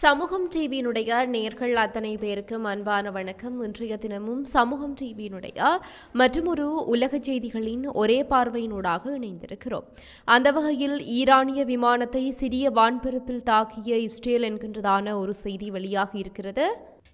சமூகம் டிவியினுடைய நேர்கள் அத்தனை பேருக்கும் அன்பான வணக்கம். இன்றைய தினமும் சமூகம் டிவியினுடைய மற்றொரு உலக செய்திகளின் ஒரே பார்வையினூடாக இணைந்திருக்கிறோம். அந்த வகையில் ஈரானிய விமானத்தை சிறிய வான்பரப்பில் தாக்கிய இஸ்ரேல் என்கின்றதான ஒரு செய்தி வெளியாகி இருக்கிறது.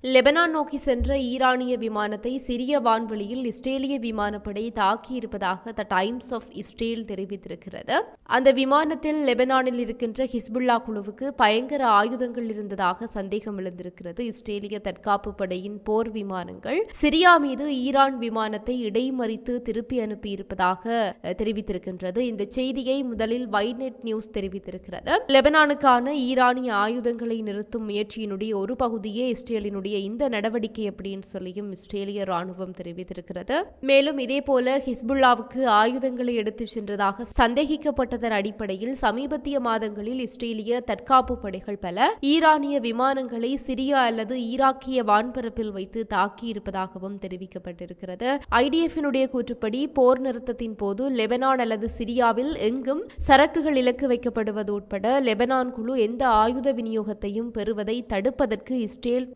லெபனான் நோக்கி சென்ற ஈரானிய விமானத்தை சிறிய வான்வெளியில் இஸ்ரேலிய விமானப்படை தாக்கியிருப்பதாக த டைம்ஸ் ஆஃப் இஸ்ரேல் தெரிவித்திருக்கிறது. அந்த விமானத்தில் லெபனானில் இருக்கின்ற ஹிஸ்புல்லா குழுவுக்கு பயங்கர ஆயுதங்கள் இருந்ததாக சந்தேகம் எழுந்திருக்கிறது. இஸ்ரேலிய தற்காப்பு படையின் போர் விமானங்கள் சிரியா மீது ஈரான் விமானத்தை இடைமறித்து திருப்பி அனுப்பியிருப்பதாக தெரிவித்திருக்கின்றது. இந்த செய்தியை முதலில் வைநெட் நியூஸ் தெரிவித்திருக்கிறது. லெபனானுக்கான ஈரானிய ஆயுதங்களை நிறுத்தும் முயற்சியினுடைய ஒரு பகுதியே இஸ்ரேலினுடைய இந்த நடவடிக்கை அப்படின்னு சொல்லியும் இஸ்ரேலிய ராணுவம் தெரிவித்திருக்கிறது. மேலும் இதேபோல ஹிஸ்புல்லாவுக்கு ஆயுதங்களை எடுத்துச் சென்றதாக சந்தேகிக்கப்பட்டதன் அடிப்படையில் சமீபத்திய மாதங்களில் இஸ்ரேலிய தற்காப்பு படைகள் பல ஈரானிய விமானங்களை சிரியா அல்லது ஈராக்கிய வான்பரப்பில் வைத்து தாக்கியிருப்பதாகவும் தெரிவிக்கப்பட்டிருக்கிறது. ஐடிஎஃபினுடைய கூற்றுப்படி போர் நிறுத்தத்தின் போது லெபனான் அல்லது சிரியாவில் எங்கும் சரக்குகள் இலக்கு வைக்கப்படுவது உட்பட லெபனான் குழு எந்த ஆயுத விநியோகத்தையும் பெறுவதை தடுப்பதற்கு இஸ்ரேல்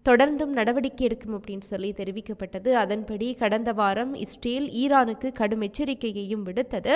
தொடர்ந்தும் நடவடிக்கை எடுக்கும் அப்படின்னு சொல்லி தெரிவிக்கப்பட்டது. அதன்படி கடந்த வாரம் இஸ்ரேல் ஈரானுக்கு கடும் எச்சரிக்கையையும் விடுத்தது.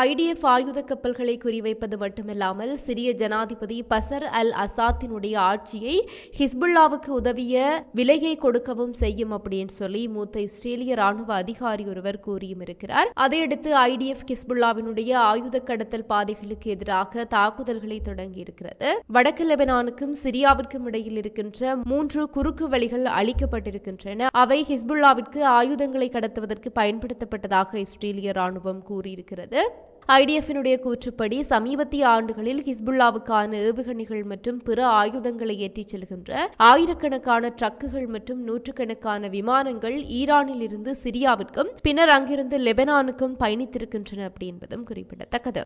ஐடிஎஃப் ஆயுத கப்பல்களை குறிவைப்பது மட்டுமில்லாமல் சிரிய ஜனாதிபதி பசர் அல் அசாத்தினுடைய ஆட்சியை ஹிஸ்புல்லாவுக்கு உதவிய விலையை கொடுக்கவும் செய்யும் அப்படின்னு சொல்லி மூத்த இஸ்ரேலிய ராணுவ அதிகாரி ஒருவர் கூறியும் இருக்கிறார். அதையடுத்து ஐடிஎஃப் ஹிஸ்புல்லாவினுடைய ஆயுத கடத்தல் பாதைகளுக்கு எதிராக தாக்குதல்களை தொடங்கியிருக்கிறது வடக்கு லெபனானுக்கும் சிரியாவிற்கும் இடையில் இருக்கின்ற மூன்று குறுக்கு வழிகள் அளிக்கப்பட்டிருக்கின்றன அவை ஹிஸ்புல்லாவிற்கு ஆயுதங்களை கடத்துவதற்கு பயன்படுத்தப்பட்டதாக இஸ்ரேலிய ராணுவம் கூறியிருக்கிறது. ஐடிஎஃபினுடைய கூற்றுப்படி சமீபத்திய ஆண்டுகளில் ஹிஸ்புல்லாவுக்கான ஏவுகணைகள் மற்றும் பிற ஆயுதங்களை ஏற்றிச் செல்கின்ற ஆயிரக்கணக்கான ட்ரக்குகள் மற்றும் நூற்றுக்கணக்கான விமானங்கள் ஈரானில் இருந்து சிரியாவிற்கும் பின்னர் அங்கிருந்து லெபனானுக்கும் பயணித்திருக்கின்றன அப்படி என்பதும் குறிப்பிடத்தக்கது.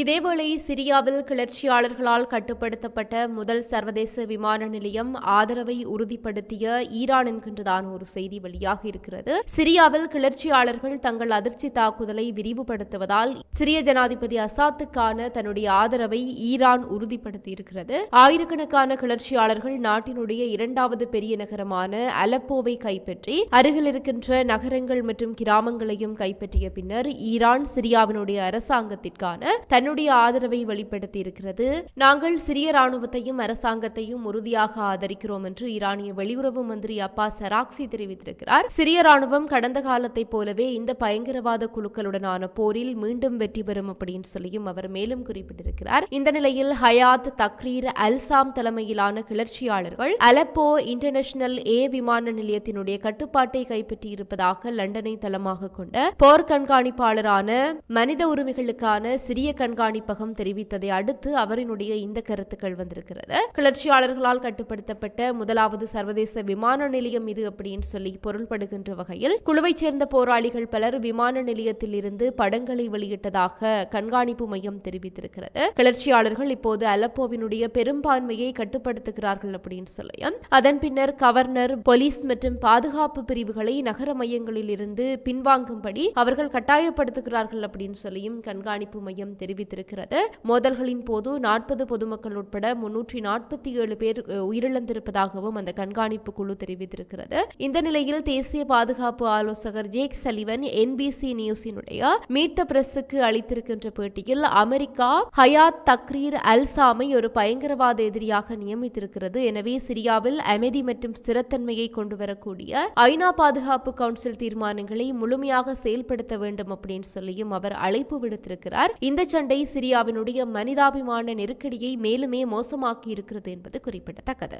இதேவேளை சிரியாவில் கிளர்ச்சியாளர்களால் கட்டுப்படுத்தப்பட்ட முதல் சர்வதேச விமான நிலையம் ஆதரவை உறுதிப்படுத்திய ஈரான் என்கின்றதான ஒரு செய்தி வெளியாக இருக்கிறது. சிரியாவில் கிளர்ச்சியாளர்கள் தங்கள் அதிர்ச்சி தாக்குதலை விரிவுபடுத்துவதால் சிரிய ஜனாதிபதி அசாத்துக்கான தன்னுடைய ஆதரவை ஈரான் உறுதிப்படுத்தியிருக்கிறது. ஆயிரக்கணக்கான கிளர்ச்சியாளர்கள் நாட்டினுடைய இரண்டாவது பெரிய நகரமான அலப்போவை கைப்பற்றி அருகில் இருக்கின்ற நகரங்கள் மற்றும் கிராமங்களையும் கைப்பற்றிய பின்னர் ஈரான் சிரியாவினுடைய அரசாங்கத்திற்கான தன்னுடைய ஆதரவை வெளிப்படுத்தியிருக்கிறது. நாங்கள் சிரிய ராணுவத்தையும் அரசாங்கத்தையும் உறுதியாக ஆதரிக்கிறோம் என்று ஈரானிய வெளியுறவு மந்திரி அப்பா சராக்சி தெரிவித்திருக்கிறார். சிரிய ராணுவம் கடந்த காலத்தைப் போலவே இந்த பயங்கரவாத குழுக்களுடனான போரில் மீண்டும் வெற்றி பெறும் அப்படின்னு சொல்லியும் அவர் மேலும் குறிப்பிட்டிருக்கிறார். இந்த நிலையில் ஹயாத் தக்ரீர் அல்சாம் தலைமையிலான கிளர்ச்சியாளர்கள் அலப்போ இன்டர்நேஷனல் ஏ விமான நிலையத்தினுடைய கட்டுப்பாட்டை கைப்பற்றியிருப்பதாக லண்டனை தளமாக கொண்ட போர் கண்காணிப்பாளரான மனித உரிமைகளுக்கான சிறிய கண் கண்காணிப்பகம் தெரிவித்ததை அடுத்து அவரினுடைய இந்த கருத்துக்கள் வந்திருக்கிறது. கிளர்ச்சியாளர்களால் கட்டுப்படுத்தப்பட்ட முதலாவது சர்வதேச விமான நிலையம் இது அப்படின்னு சொல்லி பொருள்படுகின்ற வகையில் குழுவைச் சேர்ந்த போராளிகள் பலர் விமான நிலையத்தில் இருந்து படங்களை வெளியிட்டதாக கண்காணிப்பு மையம் தெரிவித்திருக்கிறது. கிளர்ச்சியாளர்கள் இப்போது அலப்போவினுடைய பெரும்பான்மையை கட்டுப்படுத்துகிறார்கள் அப்படின்னு சொல்லியும் அதன் பின்னர் கவர்னர் போலீஸ் மற்றும் பாதுகாப்பு பிரிவுகளை நகர மையங்களில் இருந்து பின்வாங்கும்படி அவர்கள் கட்டாயப்படுத்துகிறார்கள் அப்படின்னு சொல்லியும் கண்காணிப்பு மையம் தெரிவித்து தெரிவித்திருக்கிறது. மோதல்களின் போது நாற்பது பொதுமக்கள் உட்பட முன்னூற்றி நாற்பத்தி ஏழு பேர் உயிரிழந்திருப்பதாகவும் அந்த கண்காணிப்பு குழு தெரிவித்திருக்கிறது. இந்த நிலையில் தேசிய பாதுகாப்பு ஆலோசகர் ஜேக் சலிவன் என்பிசி நியூஸினுடைய மீட் த பிரஸுக்கு அளித்திருக்கின்ற பேட்டியில் அமெரிக்கா ஹயாத் தக்ரீர் அல்சாமை ஒரு பயங்கரவாத எதிரியாக நியமித்திருக்கிறது. எனவே சிரியாவில் அமைதி மற்றும் ஸ்திரத்தன்மையை கொண்டு வரக்கூடிய ஐநா பாதுகாப்பு கவுன்சில் தீர்மானங்களை முழுமையாக செயல்படுத்த வேண்டும் அப்படின்னு சொல்லியும் அவர் அழைப்பு விடுத்திருக்கிறார். இந்த சண்டை சிரியாவினுடைய மனிதாபிமான நெருக்கடியை மேலுமே மோசமாக்கி இருக்கிறது என்பது குறிப்பிடத்தக்கது.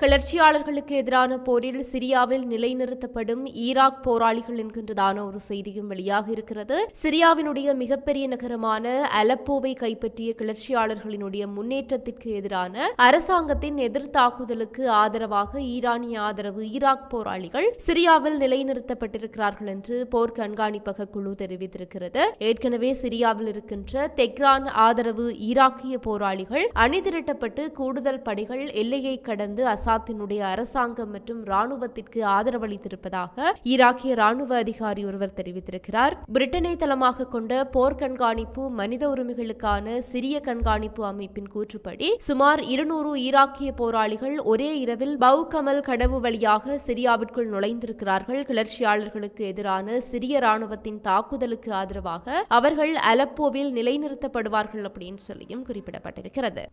கிளர்ச்சியாளர்களுக்கு எதிரான போரில் சிரியாவில் நிலைநிறுத்தப்படும் ஈராக் போராளிகள் என்கின்றதான ஒரு செய்தியும் வெளியாக இருக்கிறது. சிரியாவினுடைய மிகப்பெரிய நகரமான அலப்போவை கைப்பற்றிய கிளர்ச்சியாளர்களினுடைய முன்னேற்றத்திற்கு எதிரான அரசாங்கத்தின் எதிர்த்தாக்குதலுக்கு ஆதரவாக ஈரானிய ஆதரவு ஈராக் போராளிகள் சிரியாவில் நிலைநிறுத்தப்பட்டிருக்கிறார்கள் என்று போர் கண்காணிப்பக குழு தெரிவித்திருக்கிறது. ஏற்கனவே சிரியாவில் இருக்கின்ற தெக்ரான் ஆதரவு ஈராக்கிய போராளிகள் அணிதிரட்டப்பட்டு கூடுதல் படைகள் எல்லையை கடந்து அசாத் அசாத்தினுடைய அரசாங்கம் மற்றும் ராணுவத்திற்கு ஆதரவளித்திருப்பதாக ஈராக்கிய ராணுவ அதிகாரி ஒருவர் தெரிவித்திருக்கிறார். பிரிட்டனை தளமாக கொண்ட போர் கண்காணிப்பு மனித உரிமைகளுக்கான சிறிய கண்காணிப்பு அமைப்பின் கூற்றுப்படி சுமார் இருநூறு ஈராக்கிய போராளிகள் ஒரே இரவில் பவுகமல் கடவு வழியாக சிரியாவிற்குள் நுழைந்திருக்கிறார்கள். கிளர்ச்சியாளர்களுக்கு எதிரான சிரிய ராணுவத்தின் தாக்குதலுக்கு ஆதரவாக அவர்கள் அலப்போவில் நிலைநிறுத்தப்படுவார்கள் அப்படின்னு சொல்லியும் குறிப்பிடப்பட்டிருக்கிறது.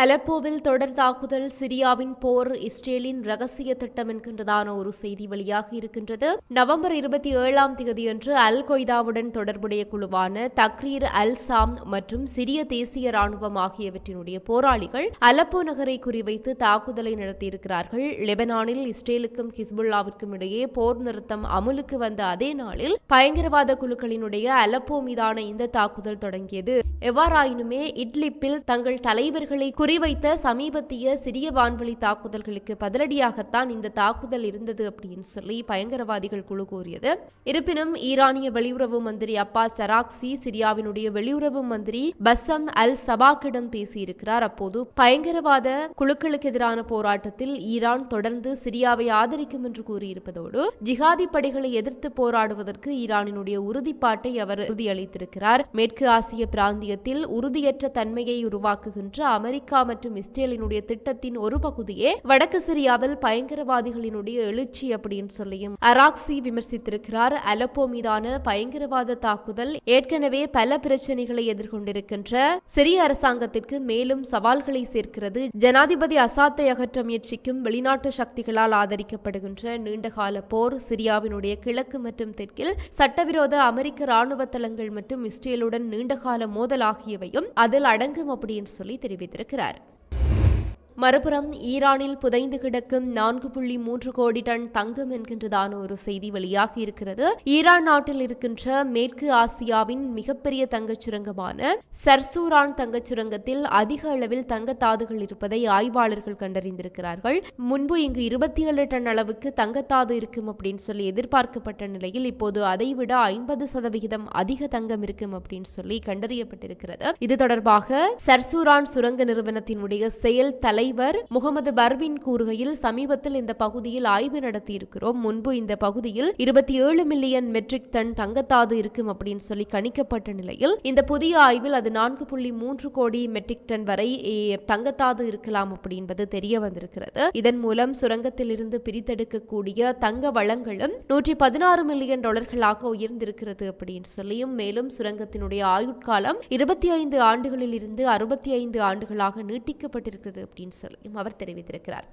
அலப்போவில் தொடர் தாக்குதல் சிரியாவின் போர் இஸ்ரேலின் ரகசிய திட்டம் என்கின்றதான ஒரு செய்தி வெளியாக இருக்கின்றது. நவம்பர் இருபத்தி ஏழாம் தேதியன்று அல் கொய்தாவுடன் தொடர்புடைய குழுவான தக்ரீர் அல் சாம் மற்றும் சிரிய தேசிய ராணுவம் ஆகியவற்றினுடைய போராளிகள் அலப்போ நகரை குறிவைத்து தாக்குதலை நடத்தியிருக்கிறார்கள். லெபனானில் இஸ்ரேலுக்கும் ஹிஸ்புல்லாவிற்கும் இடையே போர் நிறுத்தம் அமுலுக்கு வந்த அதே நாளில் பயங்கரவாத குழுக்களினுடைய அலப்போ மீதான இந்த தாக்குதல் தொடங்கியது. எவ்வாறாயினுமே இட்லிப்பில் தங்கள் தலைவர்களை குறிவைத்த சமீபத்திய சிறிய வான்வழி தாக்குதல்களுக்கு பதிலடியாகத்தான் இந்த தாக்குதல் இருந்தது அப்படின்னு சொல்லி பயங்கரவாதிகள் குழு கூறியது. இருப்பினும் ஈரானிய வெளியுறவு மந்திரி அப்பா சராக்சி சிரியாவினுடைய வெளியுறவு மந்திரி பசம் அல் சபாக்கிடம் பேசியிருக்கிறார். அப்போது பயங்கரவாத குழுக்களுக்கு எதிரான போராட்டத்தில் ஈரான் தொடர்ந்து சிரியாவை ஆதரிக்கும் என்று கூறியிருப்பதோடு ஜிகாதி படைகளை எதிர்த்து போராடுவதற்கு ஈரானினுடைய உறுதிப்பாட்டை அவர் உறுதியளித்திருக்கிறார். மேற்கு ஆசிய பிராந்தியத்தில் உறுதியற்ற தன்மையை உருவாக்குகின்ற அமெரிக்க மற்றும் இஸ்ரேலினுடைய திட்டத்தின் ஒரு பகுதியே வடக்கு சிரியாவில் பயங்கரவாதிகளினுடைய எழுச்சி அப்படின்னு சொல்லியும் அராக்சி விமர்சித்திருக்கிறார். அலப்போ மீதான பயங்கரவாத தாக்குதல் ஏற்கனவே பல பிரச்சனைகளை எதிர்கொண்டிருக்கின்ற சிரிய அரசாங்கத்திற்கு மேலும் சவால்களை சேர்க்கிறது. ஜனாதிபதி அசாத்தை அகற்ற முயற்சிக்கும் வெளிநாட்டு சக்திகளால் ஆதரிக்கப்படுகின்ற நீண்டகால போர் சிரியாவினுடைய கிழக்கு மற்றும் தெற்கில் சட்டவிரோத அமெரிக்க ராணுவ தளங்கள் மற்றும் இஸ்ரேலுடன் நீண்டகால மோதல் ஆகியவையும் அதில் அடங்கும் அப்படின்னு சொல்லி தெரிவித்திருக்கிறார். التكرار. மறுபுறம் ஈரானில் புதைந்து கிடக்கும் நான்கு புள்ளி மூன்று கோடி டன் தங்கம் என்கின்றதான ஒரு செய்தி வெளியாகி இருக்கிறது. ஈரான் நாட்டில் இருக்கின்ற மேற்கு ஆசியாவின் மிகப்பெரிய தங்கச் சுரங்கமான சர்சூரான் தங்கச் சுரங்கத்தில் அதிக அளவில் தங்கத்தாதுகள் இருப்பதை ஆய்வாளர்கள் கண்டறிந்திருக்கிறார்கள். முன்பு இங்கு இருபத்தி ஏழு டன் அளவுக்கு தங்கத்தாது இருக்கும் அப்படின்னு சொல்லி எதிர்பார்க்கப்பட்ட நிலையில் இப்போது அதைவிட ஐம்பது சதவிகிதம் அதிக தங்கம் இருக்கும் அப்படின்னு சொல்லி கண்டறியப்பட்டிருக்கிறது. இது தொடர்பாக சர்சூரான் சுரங்க நிறுவனத்தினுடைய செயல் தலை தலைவர் முகமது பர்வின் கூறுகையில் சமீபத்தில் இந்த பகுதியில் ஆய்வு நடத்தியிருக்கிறோம். முன்பு இந்த பகுதியில் இருபத்தி ஏழு மில்லியன் மெட்ரிக் டன் தங்கத்தாது இருக்கும் அப்படின்னு சொல்லி கணிக்கப்பட்ட நிலையில் இந்த புதிய ஆய்வில் அது நான்கு புள்ளி மூன்று கோடி மெட்ரிக் டன் வரை தங்கத்தாது இருக்கலாம் அப்படின்பது தெரிய வந்திருக்கிறது. இதன் மூலம் சுரங்கத்திலிருந்து பிரித்தெடுக்கக்கூடிய தங்க வளங்களும் நூற்றி பதினாறு மில்லியன் டாலர்களாக உயர்ந்திருக்கிறது அப்படின்னு சொல்லியும் மேலும் சுரங்கத்தினுடைய ஆயுட்காலம் இருபத்தி ஐந்து ஆண்டுகளில் இருந்து அறுபத்தி ஐந்து ஆண்டுகளாக நீட்டிக்கப்பட்டிருக்கிறது அப்படின்னு சொல்லியும் அவர் தெரிவித்திருக்கிறார்.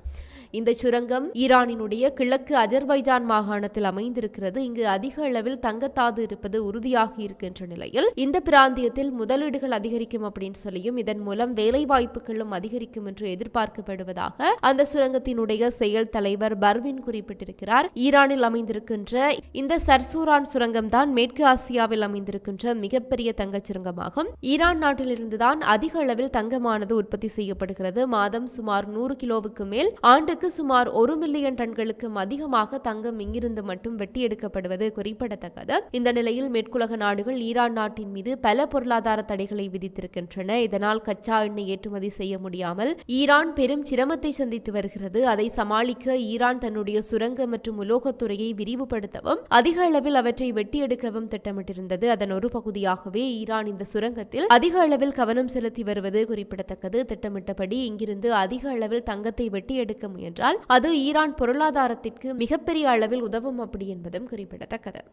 இந்த சுரங்கம் ஈரானினுடைய கிழக்கு அஜர்பைஜான் மாகாணத்தில் அமைந்திருக்கிறது. இங்கு அதிக அளவில் தங்கத்தாது இருப்பது உறுதியாக இருக்கின்ற நிலையில் இந்த பிராந்தியத்தில் முதலீடுகள் அதிகரிக்கும் அப்படின்னு சொல்லியும் இதன் மூலம் வேலை வாய்ப்புகளும் அதிகரிக்கும் என்று எதிர்பார்க்கப்படுவதாக அந்த சுரங்கத்தினுடைய செயல் தலைவர் பர்வின் குறிப்பிட்டிருக்கிறார். ஈரானில் அமைந்திருக்கின்ற இந்த சர்சூரான் சுரங்கம் தான் மேற்கு ஆசியாவில் அமைந்திருக்கின்ற மிகப்பெரிய தங்கச் சுரங்கமாகும். ஈரான் நாட்டிலிருந்துதான் அதிக அளவில் தங்கமானது உற்பத்தி செய்யப்படுகிறது. மாதம் சுமார் நூறு கிலோவுக்கு மேல் ஆண்டு ஆண்டுக்கு சுமார் ஒரு மில்லியன் டன்களுக்கும் அதிகமாக தங்கம் இங்கிருந்து மட்டும் வெட்டி எடுக்கப்படுவது குறிப்பிடத்தக்கது. இந்த நிலையில் மேற்குலக நாடுகள் ஈரான் நாட்டின் மீது பல பொருளாதார தடைகளை விதித்திருக்கின்றன. இதனால் கச்சா எண்ணெய் ஏற்றுமதி செய்ய முடியாமல் ஈரான் பெரும் சிரமத்தை சந்தித்து வருகிறது. அதை சமாளிக்க ஈரான் தன்னுடைய சுரங்க மற்றும் உலோகத்துறையை விரிவுபடுத்தவும் அதிக அளவில் அவற்றை வெட்டி எடுக்கவும் திட்டமிட்டிருந்தது. அதன் ஒரு பகுதியாகவே ஈரான் இந்த சுரங்கத்தில் அதிக அளவில் கவனம் செலுத்தி வருவது குறிப்பிடத்தக்கது. திட்டமிட்டபடி இங்கிருந்து அதிக அளவில் தங்கத்தை வெட்டி எடுக்க முயற்சி என்றால் அது ஈரான் பொருளாதாரத்திற்கு மிகப்பெரிய அளவில் உதவும் அப்படி என்பதும் குறிப்பிடத்தக்கது.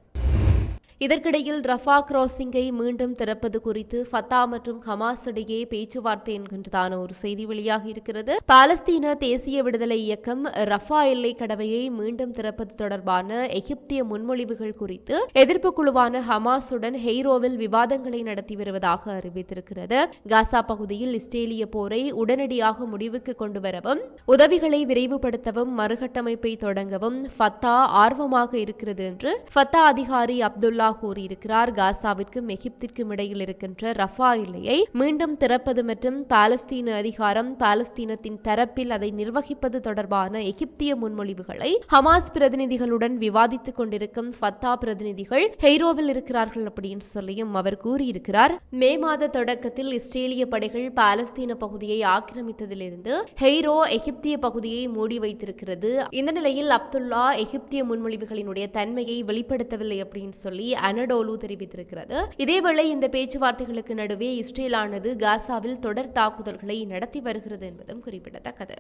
இதற்கிடையில் ரஃபா கிராசிங்கை மீண்டும் திறப்பது குறித்து ஃபத்தா மற்றும் ஹமாஸ் இடையே பேச்சுவார்த்தை என்கின்றதான ஒரு செய்தி வெளியாக இருக்கிறது. பாலஸ்தீன தேசிய விடுதலை இயக்கம் ரஃபா எல்லை கடவையை மீண்டும் திறப்பது தொடர்பான எகிப்திய முன்மொழிவுகள் குறித்து எதிர்ப்பு குழுவான ஹமாஸுடன் ஹெய்ரோவில் விவாதங்களை நடத்தி வருவதாக அறிவித்திருக்கிறது. காசா பகுதியில் இஸ்ரேலிய போரை உடனடியாக முடிவுக்கு கொண்டு வரவும் உதவிகளை விரைவுபடுத்தவும் மறுகட்டமைப்பை தொடங்கவும் ஃபத்தா ஆர்வமாக இருக்கிறது என்று ஃபத்தா அதிகாரி அப்துல்லா அப்துல்லா கூறியிருக்கிறார் காசாவிற்கும் எகிப்திற்கும் இடையில் இருக்கின்ற ரஃபா எல்லையை மீண்டும் திறப்பது மற்றும் பாலஸ்தீன அதிகாரம் பாலஸ்தீனத்தின் தரப்பில் அதை நிர்வகிப்பது தொடர்பான எகிப்திய முன்மொழிவுகளை ஹமாஸ் பிரதிநிதிகளுடன் விவாதித்துக் கொண்டிருக்கும் ஃபத்தா பிரதிநிதிகள் ஹெய்ரோவில் இருக்கிறார்கள் அப்படின்னு சொல்லியும் அவர் கூறியிருக்கிறார். மே மாத தொடக்கத்தில் இஸ்ரேலிய படைகள் பாலஸ்தீன பகுதியை ஆக்கிரமித்ததிலிருந்து ஹெய்ரோ எகிப்திய பகுதியை மூடி வைத்திருக்கிறது. இந்த நிலையில் அப்துல்லா எகிப்திய முன்மொழிவுகளினுடைய தன்மையை வெளிப்படுத்தவில்லை அப்படின்னு சொல்லி அனடோலு தெரிவித்திருக்கிறது. இதேவேளை இந்த பேச்சுவார்த்தைகளுக்கு நடுவே இஸ்ரேலானது காசாவில் தொடர் தாக்குதல்களை நடத்தி வருகிறது என்பதும் குறிப்பிடத்தக்கது.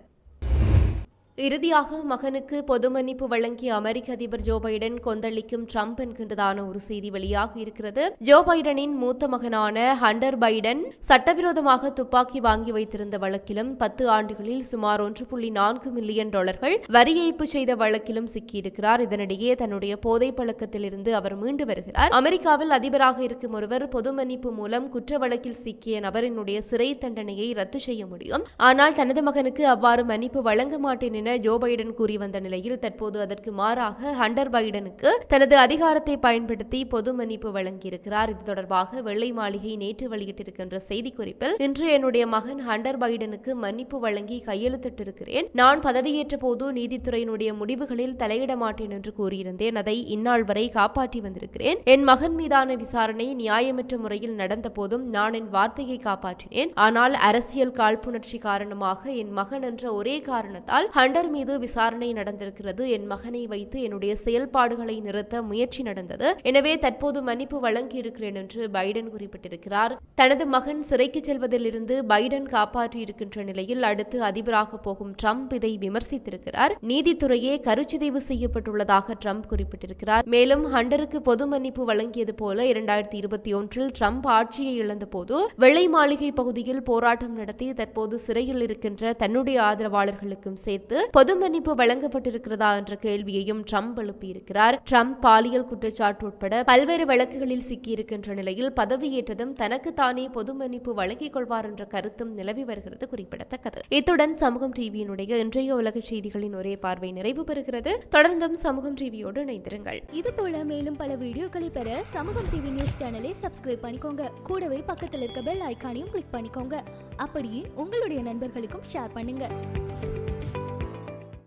இறுதியாக மகனுக்கு பொது மன்னிப்பு வழங்கிய அமெரிக்க அதிபர் ஜோ பைடன் கொந்தளிக்கும் ட்ரம்ப் என்கின்றதான ஒரு செய்தி வெளியாக இருக்கிறது. ஜோ பைடனின் மூத்த மகனான ஹண்டர் பைடன் சட்டவிரோதமாக துப்பாக்கி வாங்கி வைத்திருந்த வழக்கிலும் பத்து ஆண்டுகளில் சுமார் ஒன்று புள்ளி நான்கு மில்லியன் டாலர்கள் வரி ஏய்ப்பு செய்த வழக்கிலும் சிக்கியிருக்கிறார். இதனிடையே தன்னுடைய போதை பழக்கத்திலிருந்து அவர் மீண்டு வருகிறார். அமெரிக்காவில் அதிபராக இருக்கும் ஒருவர் பொது மன்னிப்பு மூலம் குற்ற வழக்கில் சிக்கிய நபரினுடைய சிறை தண்டனையை ரத்து செய்ய முடியும். ஆனால் தனது மகனுக்கு அவ்வாறு மன்னிப்பு வழங்க மாட்டேன் என ஜோ பைடன் கூறி வந்த நிலையில் தற்போது அதற்கு மாறாக ஹண்டர் பைடனுக்கு தனது அதிகாரத்தை பயன்படுத்தி பொது மன்னிப்பு வழங்கியிருக்கிறார். இது தொடர்பாக வெள்ளை மாளிகை நேற்று வெளியிட்டிருக்கின்ற செய்திக்குறிப்பில் இன்று என்னுடைய மகன் ஹண்டர் பைடனுக்கு மன்னிப்பு வழங்கி கையெழுத்திட்டிருக்கிறேன். நான் பதவியேற்ற போது நீதித்துறையினுடைய முடிவுகளில் தலையிட மாட்டேன் என்று கூறியிருந்தேன். அதை இந்நாள் வரை காப்பாற்றி வந்திருக்கிறேன். என் மகன் மீதான விசாரணை நியாயமற்ற முறையில் நடந்த போதும் நான் என் வார்த்தையை காப்பாற்றினேன். ஆனால் அரசியல் காழ்ப்புணர்ச்சி காரணமாக என் மகன் என்ற ஒரே காரணத்தால் ஹண்டர் மீது விசாரணை நடந்திருக்கிறது. என் மகனை வைத்து என்னுடைய செயல்பாடுகளை நிறுத்த முயற்சி நடந்தது. எனவே தற்போது மன்னிப்பு வழங்கி இருக்கிறேன் என்று பைடன் குறிப்பிட்டிருக்கிறார். தனது மகன் சிறைக்கு செல்வதிலிருந்து பைடன் காப்பாற்றி இருக்கின்ற நிலையில் அடுத்து அதிபராக போகும் ட்ரம்ப் இதை விமர்சித்திருக்கிறார். நீதித்துறையே கருச்சிதைவு செய்யப்பட்டுள்ளதாக ட்ரம்ப் குறிப்பிட்டிருக்கிறார். மேலும் ஹண்டருக்கு பொது மன்னிப்பு வழங்கியது போல இரண்டாயிரத்தி இருபத்தி ஒன்றில் ட்ரம்ப் ஆட்சியை இழந்தபோது வெள்ளை மாளிகை பகுதியில் போராட்டம் நடத்தி தற்போது சிறையில் இருக்கின்ற தன்னுடைய ஆதரவாளர்களுக்கும் சேர்த்து பொது மன்னிப்பு வழங்கப்பட்டிருக்கிறதா என்ற கேள்வியையும் ட்ரம்ப் எழுப்பியிருக்கிறார். ட்ரம்ப் பாலியல் குற்றச்சாட்டு உட்பட பல்வேறு வழக்குகளில் சிக்கியிருக்கின்ற நிலையில் பதவியேற்றதும் தனக்கு தானே பொது மன்னிப்பு வழங்கிக் கொள்வார் என்ற கருத்தும் நிலவி வருகிறது குறிப்பிடத்தக்கது. இத்துடன் சமூகம் டிவியினுடைய இன்றைய உலக செய்திகளின் ஒரே பார்வை நிறைவு பெறுகிறது. தொடர்ந்தும் சமூகம் டிவியோடு இணைந்திருங்கள். இது போல மேலும் பல வீடியோக்களை பெற சமூகம் டிவி நியூஸ் சேனலை சப்ஸ்கிரைப் பண்ணிக்கோங்க. கூடவே பக்கத்தில் இருக்க பெல் ஐகானையும் கிளிக் பண்ணிக்கோங்க. அப்படியே உங்களுடைய நண்பர்களுக்கும் ஷேர் பண்ணுங்க.